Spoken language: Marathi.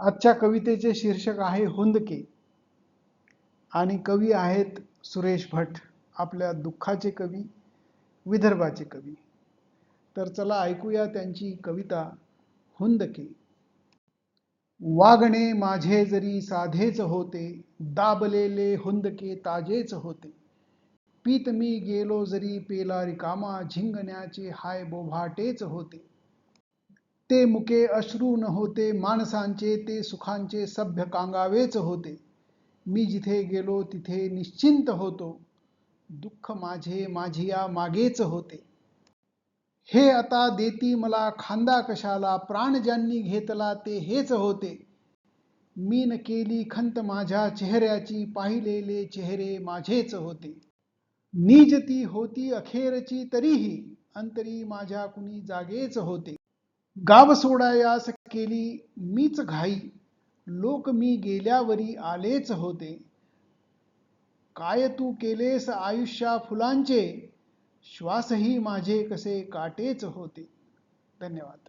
आजच्या कवितेचे शीर्षक आहे हुंदके. आणि कवी आहेत सुरेश भट आपल्या दुःखाचे कवी विदर्भाचे कवी. तर चला ऐकूया त्यांची कविता हुंदके. वागणे माझे जरी साधेच होते दाबलेले हुंदके ताजेच होते. पीत मी गेलो जरी पेला रिकामा झिंगण्याचे हाय बोभाटेच होते. ते मुके अश्रू न होते माणसांचे ते सुखांचे सभ्य कांगावेच होते. मी जिथे गेलो तिथे निश्चिंत होतो. दुःख माझे माझिया मागेच होते. हे आता देती मला खांदा कशाला प्राण ज्यांनी घेतला ते हेच होते. मी न केली खंत माझ्या चेहऱ्याची पाहिलेले चेहरे माझेच होते. निजती होती अखेरची तरीही अंतरी माझ्या कुणी जागेच होते. गाव सोडायास केली मीच घाई. लोक मी गेल्यावरी आलेच होते. काय तू केलेस आयुष्या फुलांचे? श्वासही माझे कसे काटेच होते. धन्यवाद.